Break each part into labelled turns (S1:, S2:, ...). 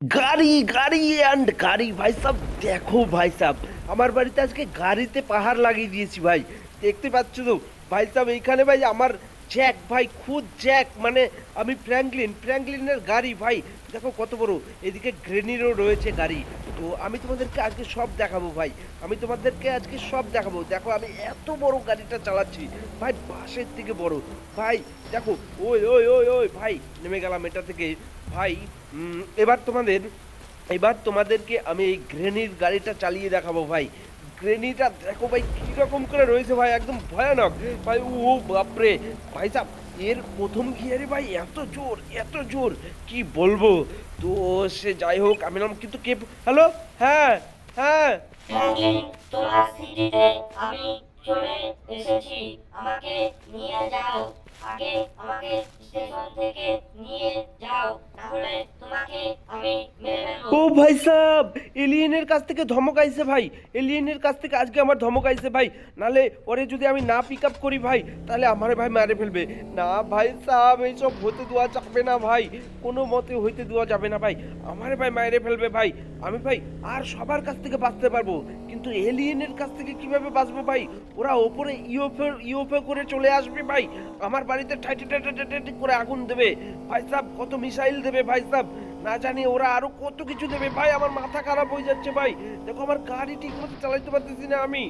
S1: গাড়ি গাড়ি অ্যান্ড গাড়ি। ভাই সাহ দেখো ভাই সাহ আমার বাড়িতে আজকে গাড়িতে পাহাড় লাগিয়ে দিয়েছি ভাই। দেখতে পাচ্ছ তো? ভাই সাহ এইখানে ভাই আমার জ্যাক ভাই, খুদ জ্যাক মানে আমি ফ্র্যাঙ্কলিন ফ্র্যাঙ্কলিনের গাড়ি, ভাই। দেখো কত বড়, এদিকে গ্রেনিরও রয়েছে গাড়ি। তো আমি তোমাদেরকে আজকে সব দেখাবো, ভাই। আমি তোমাদেরকে আজকে সব দেখাবো। দেখো, আমি এত বড় গাড়িটা চালাচ্ছি। ভাই বাসের থেকে বড়। ভাই, দেখো, ওই ওই ওই ওই, ভাই, নেমে গেলাম এটা থেকে। ভাই এবার তোমাদের, এবার তোমাদেরকে আমি এই গ্রেনির গাড়িটা চালিয়ে দেখাবো, ভাই। গ্রেনিটা দেখো ভাই, কীরকম করে রয়েছে ভাই, একদম ভয়ানক। ভাই, ও বাপরে। ভাই সাহ এর প্রথম গিয়ারে ভাই, এত জোর এত জোর, কি বলব? তো সে যাই হোক, আমি নাম কিন্তু কে হ্যালো হ্যাঁ হ্যাঁ।
S2: তোমার সিটিতে আমি চলে এসেছি, আমাকে নিয়ে যাও। আগে আমাকে স্টেশন থেকে নিয়ে যাও তাহলে তোমাকে আমি
S1: ও ভাই সাহ এলিয়েনের কাছ থেকে ধমক আইছে ভাই, এলিয়েনের কাছ থেকে আজকে আমার ধমক আইছে ভাই, নালে ওরে যদি আমি না পিক আপ করি ভাই, তাহলে আমার ভাই মারে ফেলবে। না ভাই সাহ এইসব হতে দেওয়া যাবে না ভাই, কোনো মতে হইতে দেওয়া যাবে না ভাই, আমার ভাই মারে ফেলবে ভাই। আমি ভাই আর সবার কাছ থেকে বাঁচতে পারব, কিন্তু এলিয়েনের কাছ থেকে কীভাবে বাঁচবো ভাই? ওরা ওপরে ইউএফও ইউএফও করে চলে আসবে ভাই, আমার বাড়িতে ঠাইটি ঠাইটি করে আগুন দেবে। ভাই সাহ কত মিসাইল দেবে ভাই সাহ না জানি ওরা আরও কত কিছু দেবে। ভাই, আমার মাথা খারাপ হয়ে যাচ্ছে ভাই। দেখো, আমার গাড়ি ঠিক মতো চালাইতে পারতেছি না আমি।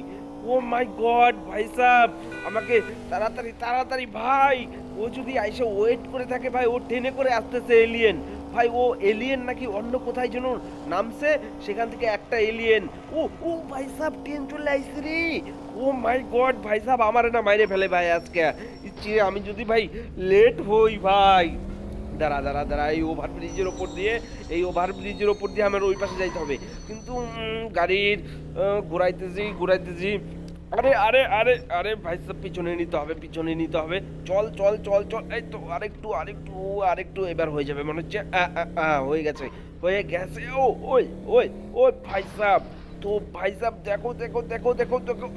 S1: ও মাই গড, ভাই সাহেব আমাকে তাড়াতাড়ি তাড়াতাড়ি ভাই। ও যদি আইসে ওয়েট করে থাকে ভাই, ও ট্রেনে করে আসতেছে এলিয়েন ভাই, ও এলিয়েন নাকি অন্য কোথায় যেন নামছে? সেখান থেকে একটা এলিয়েন ও ও ভাই সাহেব ট্রেন চলে আইসে রে। ও মাই গড ভাই সাহেব, আমার না মাইরে ফেলে ভাই আজকে। আমি যদি ভাই লেট হই ভাই। দাঁড়া দাঁড়া দাঁড়া, এই ওভার ব্রিজের ওপর দিয়ে, এই ওভার ব্রিজের ওপর দিয়ে আমার ওই পাশে যাইতে হবে। কিন্তু গাড়ির ঘুরাইতেছি ঘুরাইতেছি। আরে আরে আরে আরে ভাই, সব পিছনে নিতে হবে পিছনে নিতে হবে। চল চল চল চল। এই তো আরেকটু আরেকটু আরেকটু এবার হয়ে যাবে, মনে হচ্ছে হয়ে গেছে হয়ে গেছে। ও, ওই ওই ওই ভাই সাহ তো ভাই সাহ দেখো দেখো দেখো দেখো দেখো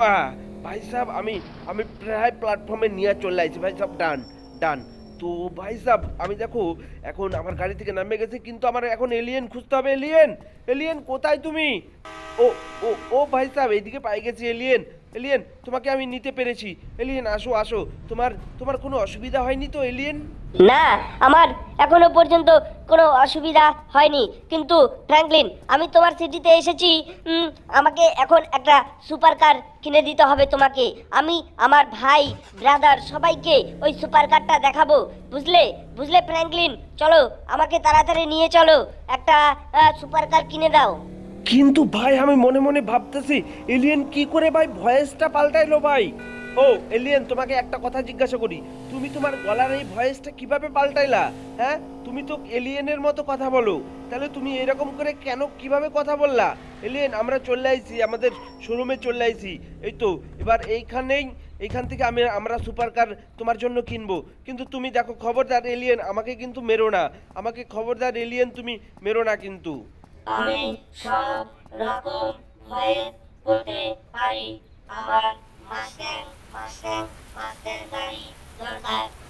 S1: ভাই সাহ আমি আমি প্রায় প্ল্যাটফর্মে নিয়ে চলে আসছি ভাই সাহ ডান ডান। তো ভাই সাহ আমি দেখো, এখন আমার গাড়ি থেকে নামে গেছে, কিন্তু আমার এখন এলিয়েন খুঁজতে হবে এলিয়েন এলিয়েন কোথায় তুমি? ও ও ও ভাই সাহ এইদিকে পাই গেছি এলিয়েন এলিয়েন তোমাকে আমি নিতে পেরেছি। এলিয়েন আসো আসো। তোমার তোমার কোনো অসুবিধা হয়নি তো এলিয়েন
S2: না, আমার এখনও পর্যন্ত কোনো অসুবিধা হয়নি। কিন্তু ফ্র্যাঙ্কলিন আমি তোমার সিটিতে এসেছি। আমাকে এখন একটা সুপার কার কিনে দিতে হবে তোমাকে। আমি, আমার ভাই ব্রাদার সবাইকে ওই সুপার কারটা দেখাবো। বুঝলে? বুঝলে ফ্র্যাঙ্কলিন চলো, আমাকে তাড়াতাড়ি নিয়ে চলো। একটা সুপার কার কিনে দাও।
S1: কিন্তু ভাই, আমি মনে মনে ভাবতেছি এলিয়েন কি করে ভাই ভয়েসটা পাল্টাইলো ভাই? ও এলিয়েন তোমাকে একটা কথা জিজ্ঞাসা করি, তুমি তোমার গলার এই ভয়েসটা কীভাবে পাল্টাইলা? হ্যাঁ? তুমি তো এলিয়েনের মতো কথা বলো, তাহলে তুমি এরকম করে কেন, কীভাবে কথা বললা? এলিয়েন আমরা চলে আইছি, আমাদের শোরুমে চলে আইছি, এই তো, এবার এইখানেই, এইখান থেকে আমি, আমরা সুপার কার তোমার জন্য কিনবো। কিন্তু তুমি দেখো, খবরদার এলিয়েন আমাকে কিন্তু মেরো না, আমাকে খবরদার এলিয়েন তুমি মেরো না কিন্তু।
S2: আমি সব রকম হয়ে পড়তে পারি। আমার মাস্টার মাস্টার মাস্টার গাড়ি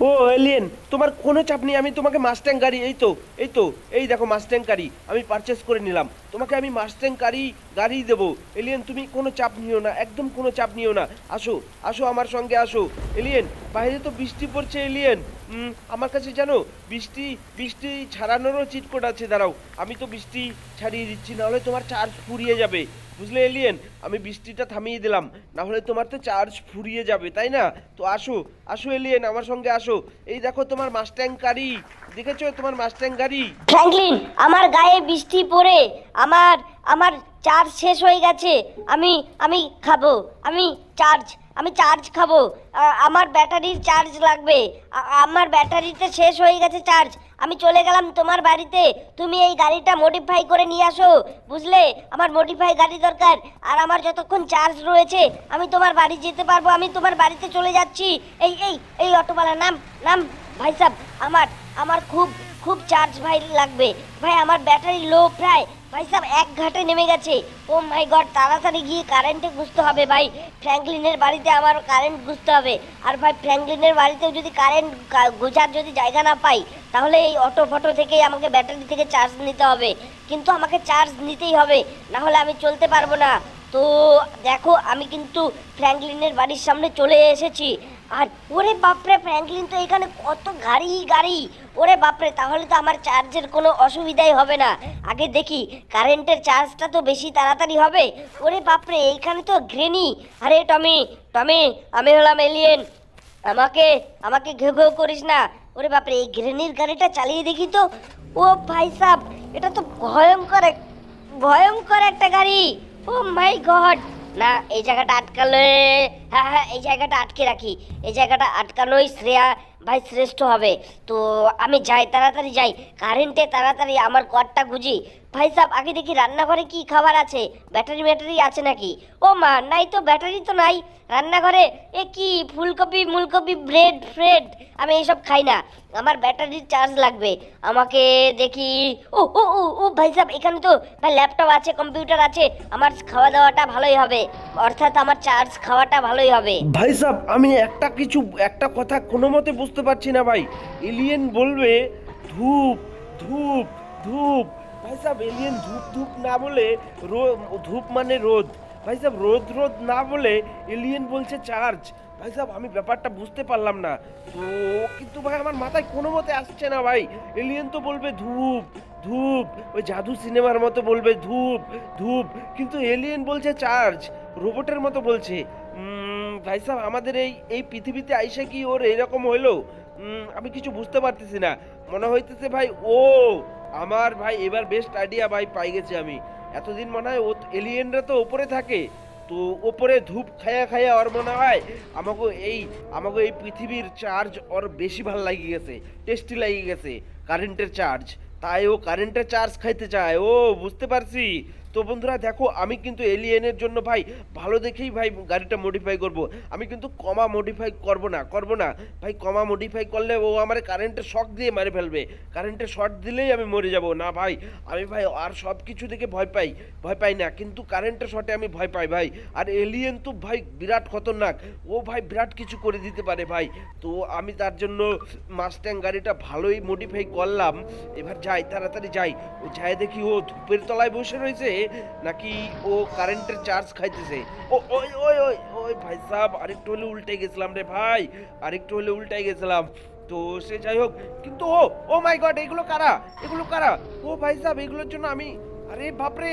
S1: ও এলিয়েন তোমার কোনো চাপ নেই, আমি তোমাকে মাস্ট্যাং গাড়ি, এই তো এই তো, এই দেখো মাস্ট্যাং গাড়ি, আমি পারচেস করে নিলাম। তোমাকে আমি মাস্ট্যাং গাড়ি গাড়ি দেবো। এলিয়েন তুমি কোনো চাপ নিও না, একদম কোনো চাপ নিও না। আসো আসো আমার সঙ্গে, আসো। এলিয়েন বাইরে তো বৃষ্টি পড়ছে এলিয়েন আমার কাছে জানো, বৃষ্টি বৃষ্টি ছাড়ানোরও চিটকোট আছে, দাঁড়াও। আমি তো বৃষ্টি ছাড়িয়ে দিচ্ছি, নাহলে তোমার চার্জ ফুরিয়ে যাবে। বুঝলে এলিয়েন আমি বৃষ্টিটা থামিয়ে দিলাম। না হলে তোমার তো চার্জ ফুরিয়ে যাবে, তাই না? তো আসো আসো এলিয়েন আমার সঙ্গে আসো। এই দেখো তোমার মাস্ট্যাং গাড়ি। দেখেছ তোমার মাস্ট্যাং গাড়ি?
S2: ফ্র্যাঙ্কলিন আমার গায়ে বৃষ্টি পড়ে। আমার আমার চার্জ শেষ হয়ে গেছে। আমি আমি খাব। আমি চার্জ আমি চার্জ খাব। আমার ব্যাটারির চার্জ লাগবে। আমার ব্যাটারিতে শেষ হয়ে গেছে চার্জ আমি চলে গেলাম তোমার বাড়িতে। তুমি এই গাড়িটা মডিফাই করে নিয়ে আসো। বুঝলে? আমার মডিফাই গাড়ি দরকার। আর আমার যতক্ষণ চার্জ রয়েছে, আমি তোমার বাড়ি যেতে পারব। আমি তোমার বাড়িতে চলে যাচ্ছি। এই এই এই অটোওয়ালা নাম নাম ভাই আমার আমার খুব খুব চার্জ ভাই লাগবে। ভাই, আমার ব্যাটারি লো প্রায়। ভাই, সব এক ঘাটে নেমে গেছে। ও মাই গড তাড়াতাড়ি গিয়ে কারেন্টে গুছতে হবে ভাই। ফ্র্যাঙ্কলিনের বাড়িতে আমার কারেন্ট গুছতে হবে। আর ভাই ফ্র্যাঙ্কলিনের বাড়িতেও যদি কারেন্ট গোছার যদি জায়গা না পাই, তাহলে এই অটো ফটো থেকেই আমাকে ব্যাটারি থেকে চার্জ নিতে হবে। কিন্তু আমাকে চার্জ নিতেই হবে। না হলে আমি চলতে পারব না। তো দেখো, আমি কিন্তু ফ্র্যাঙ্কলিনের বাড়ির সামনে চলে এসেছি। আর ওরে বাপরে, ফ্র্যাঙ্কলিন তো এখানে কত গাড়ি গাড়ি। ওরে বাপরে, তাহলে তো আমার চার্জের কোনো অসুবিধাই হবে না। আগে দেখি, কারেন্টের চার্জটা তো বেশি তাড়াতাড়ি হবে। ওরে বাপরে, এইখানে তো গ্রেনি আরে টমি টমি, আমি হলাম এলিয়েন আমাকে আমাকে ঘেউ ঘেউ করিস না। ওরে বাপরে, এই গ্রেনির গাড়িটা চালিয়ে দেখি তো। ও ভাই সাহ এটা তো ভয়ঙ্কর ভয়ঙ্কর একটা গাড়ি। ও মাই গড না, এই জায়গাটা আটকালে হ্যাঁ হ্যাঁ এই জায়গাটা আটকে রাখি। এই জায়গাটা আটকানোই শ্রেয়া ভাই শ্রেষ্ঠ হবে। তো আমি যাই, তাড়াতাড়ি যাই। কারেন্টে তাড়াতাড়ি আমার কটটা গুজি। ভাই সাহেব আগে দেখি রান্নাঘরে কি খাবার আছে? ব্যাটারি ব্যাটারি আছে নাকি? ও মা, নাই তো, ব্যাটারি তো নাই। রান্নাঘরে, এ কি, ফুলকপি, মুলকপি, ব্রেড, ফ্রেড, আমি এইসব খাই না। আমার ব্যাটারির চার্জ লাগবে। আমাকে দেখি, ও ও ও ও ভাই সাহেব এখানে তো ভাই ল্যাপটপ আছে, কম্পিউটার আছে, আমার খাওয়া দাওয়াটা ভালোই হবে। অর্থাৎ আমার চার্জ খাওয়াটা ভালোই হবে।
S1: ভাই সাহেব আমি একটা কিছু, একটা কথা কোনো মতে বুঝতে পারছি না ভাই। এলিয়েন বলবে, ধূপ ধূপ ধূপ। ভাই সাহেব এলিয়েন ধূপ ধূপ না বলে ধূপ মানে রোদ। ভাই সাহেব, রোদ রোদ না বলে এলিয়েন বলছে চার্জ ভাই সাহেব, আমি ব্যাপারটা বুঝতে পারলাম না। তো কিন্তু ভাই, আমার মাথায় কোনো মতে আসছে না ভাই। এলিয়েন তো বলবে ধূপ ধূপ। ওই জাদু সিনেমার মতো বলবে ধূপ ধূপ। কিন্তু এলিয়েন বলছে চার্জ রোবটের মতো বলছে। ভাই সাহেব, আমাদের এই এই পৃথিবীতে আইসা কি ওর এরকম হইল? আমি কিছু বুঝতে পারতেছি না। মনে হইতেছে ভাই, ও আমার ভাই এবার বেস্ট আইডিয়া ভাই পাই গেছি আমি। এতদিন মনে হয় ও এলিয়েনরা তো ওপরে থাকে। তো ওপরে ধূপ খায়া খায়া ওর মনে হয় আমাকে এই আমাকে এই পৃথিবীর চার্জ ওর বেশি ভালো লাগিয়ে গেছে টেস্টি লাগিয়ে গেছে কারেন্টের চার্জ তাই ও কারেন্টের চার্জ খাইতে চায়। ও, বুঝতে পারছি? তো বন্ধুরা দেখো, আমি কিন্তু এলিয়েনের জন্য ভাই ভালো দেখেই ভাই গাড়িটা মডিফাই করব। আমি কিন্তু কমা মডিফাই করব না করব না। ভাই কমা মডিফাই করলে ও আমার কারেন্টের শক দিয়ে মারে ফেলবে। কারেন্টের শর্ট দিলেই আমি মরে যাব। না ভাই, আমি ভাই আর সব কিছু দেখে ভয় পাই ভয় পাই না। কিন্তু কারেন্টের শটে আমি ভয় পাই ভাই। আর এলিয়েন তো ভাই বিরাট খতরনাক। ও ভাই বিরাট কিছু করে দিতে পারে ভাই। তো আমি তার জন্য মাস্ট্যাং গাড়িটা ভালোই মডিফাই করলাম। এবার যাই, তাড়াতাড়ি যাই। ও যাই দেখি, ও ধূপের তলায় বসে রয়েছে। নাকি ও কারেন্টের চার্জ খাইতেছে? ও ওই ওই ওই ওই ভাই সাহেব আরেকটু হলে উল্টে গেছিলাম রে ভাই আরেকটু হলে উল্টে গেছিলাম। তো সে যাই হোক কিন্তু ও ও মাই গড এগুলো কারা? এগুলো কারা? ও ভাই সাহেব এগুলোর জন্য আমি আরে বাপরে!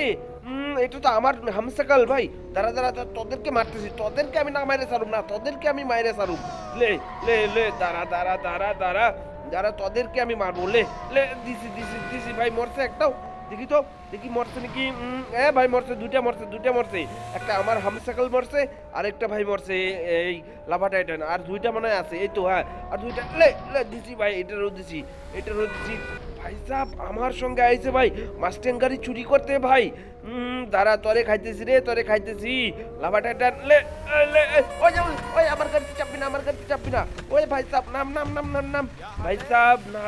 S1: এটা তো আমার হামসাকাল ভাই। দাঁড়া দাঁড়া, তোদেরকে মারতেছি তোদেরকে আমি না মাইরে সারুম না তোদেরকে আমি মাইরে সারুম লে লে লে দাঁড়া দাঁড়া দাঁড়া দাঁড়া দাঁড়া তোদেরকে আমি মারবো। লে লে দিছি দিছি দিছি ভাই মরছে একটাও। দেখি তো, দেখি মরছে নাকি? হ্যাঁ ভাই মরছে, দুইটা মরছে দুইটা মরছে। একটা আমার হামসাকাল মরছে আর একটা ভাই মরছে, এই লাভা টাইটান। আর দুইটা মনে আছে, এই তো হ্যাঁ। আর দুইটা, লে লে, দিছি ভাই, এটারও দিছি এটারও দিছি। ভাই সাহ আমার সঙ্গে আইছে ভাই। মাস্টেন গাড়ি চুরি করতে ভাই। হুম দাঁড়া, তরে খাইতেছি রে, তরে খাইতেছি। লাভাটা লে ওই ওই, আমার গাড়িতে চাপবি না, আমার গাড়িতে চাপবি না। ওই ভাই সাহ নাম নাম নাম নাম নাম। ভাই সাহ না,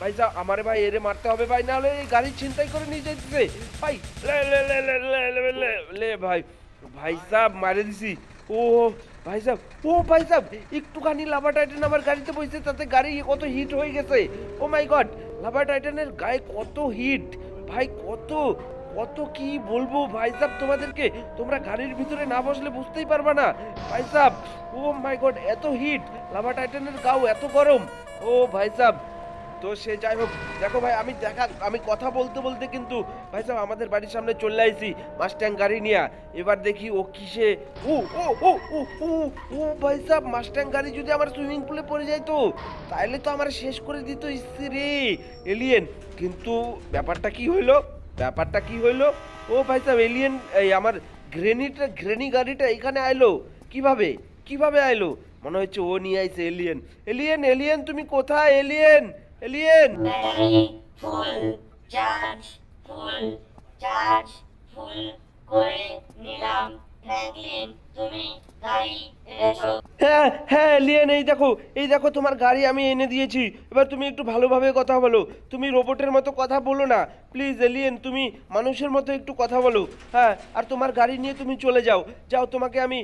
S1: ভাই সাহ আমার ভাই এরে মারতে হবে ভাই, নাহলে এই গাড়ি ছিনতাই করে নিয়ে যেতেছে ভাই, লে লে লে লে লে লে লে ভাই ভাই সাহ মারে দিছি। ও, ভাই সাহেব ও, ভাই সাহেব একটুখানি লাভা টাইটেন আমার গাড়িতে বসে তাতে গাড়ি কত হিট হয়ে গেছে। ও মাই গড লাভা টাইটানের গায়ে কত হিট ভাই, কত কত কি বলব? ভাই তোমাদেরকে, তোমরা গাড়ির ভিতরে না বসলে বুঝতেই পারবে না। ভাই ও মাই গড এত হিট লাভা টাইটানের গাও এত গরম। ও ভাই তো সে যাই হোক, দেখো ভাই, আমি দেখা, আমি কথা বলতে বলতে কিন্তু, ভাই সাহেব, আমাদের বাড়ির সামনে চলে আইছি মাস্ট্যাং গাড়ি নিয়ে। এবার দেখি ও কিসে, ও ও ও ও ও ও, ভাই সাহেব মাস্ট্যাং গাড়ি যদি আমার সুইমিং পুলে পড়ে যায় তো তাহলে তো আমার শেষ করে দিত ইসে রে এলিয়েন কিন্তু ব্যাপারটা কি হইল, ব্যাপারটা কি হইল? ও ভাই সাহেব এলিয়েন এই আমার গ্রেনিটা গ্রেনি গাড়িটা এখানে আইলো। কীভাবে? কীভাবে আইলো? মনে হচ্ছে ও নিয়ে আইছে এলিয়েন এলিয়েন এলিয়েন তুমি কোথায় এলিয়েন
S2: एलियन नहीं full charge full charge full कोई नीलम फ्रैंकलिन
S1: হ্যাঁ হ্যাঁ এই দেখো এই দেখো তোমার গাড়ি আমি এনে দিয়েছি। এবার তুমি একটু ভালোভাবে কথা বলো। তুমি রোবটের মতো কথা বলো না। প্লিজ এলিয়েন তুমি মানুষের মতো একটু কথা বলো। হ্যাঁ আর তোমার গাড়ি নিয়ে তুমি চলে যাও। যাও, তোমাকে আমি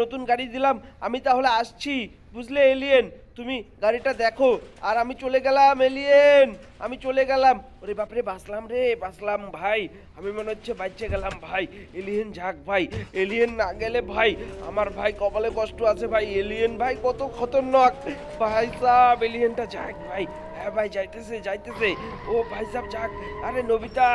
S1: নতুন গাড়ি দিলাম। আমি তাহলে আসছি। বুঝলে এলিয়েন তুমি গাড়িটা দেখো। আর আমি চলে গেলাম এলিয়েন আমি চলে গেলাম। ওরে বাপরে বাসলাম রে বাসলাম ভাই। আমি মনে হচ্ছে বাচ্চা গেলাম ভাই। এলিয়েন ঝাক ভাই। এলিয়েন না গেলে ভাই আমার ভাই কপালে কষ্ট আছে ভাই এলিয়েন ভাই, কত খতরনাক। ভাই সাহ এলিয়েনটা যাক ভাই। হ্যাঁ ভাই, যাইতেছে যাইতেছে। ও ভাই সাহেব, যাক। আরে নবিতা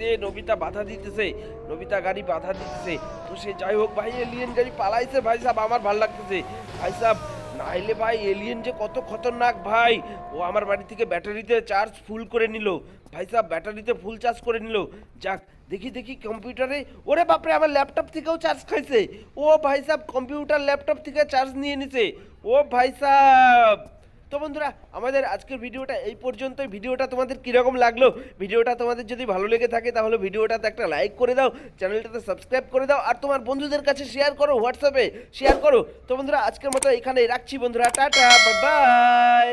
S1: রে, নবিতা বাধা দিতেছে। নবিতা গাড়ি বাধা দিতেছে। তো সে যাই হোক ভাই এলিয়েন গাড়ি পালাইছে ভাই সাহেব, আমার ভালো লাগতেছে। ভাই সাহেব নাইলে ভাই এলিয়েন যে কত খতরনাক ভাই। ও আমার বাড়ি থেকে ব্যাটারিতে চার্জ ফুল করে নিল। ভাই সাহেব ব্যাটারিতে ফুল চার্জ করে নিল। যাক দেখি দেখি কম্পিউটারে ওরে বাপরে, আমার ল্যাপটপ থেকেও চার্জ খাইছে। ও ভাই সাহেব কম্পিউটার ল্যাপটপ থেকে চার্জ নিয়ে নিছে। ও ভাই সাহেব। তো বন্ধুরা, আমাদের আজকের ভিডিওটা এই পর্যন্তই। ভিডিওটা তোমাদের কীরকম লাগল? ভিডিওটা তোমাদের যদি ভালো লেগে থাকে, তাহলে ভিডিওটাতে একটা লাইক করে দাও, চ্যানেলটাতে সাবস্ক্রাইব করে দাও, আর তোমার বন্ধুদের কাছে শেয়ার করো হোয়াটসঅ্যাপে শেয়ার করো। তো বন্ধুরা, আজকের মতো এখানে রাখছি বন্ধুরা। Tata bye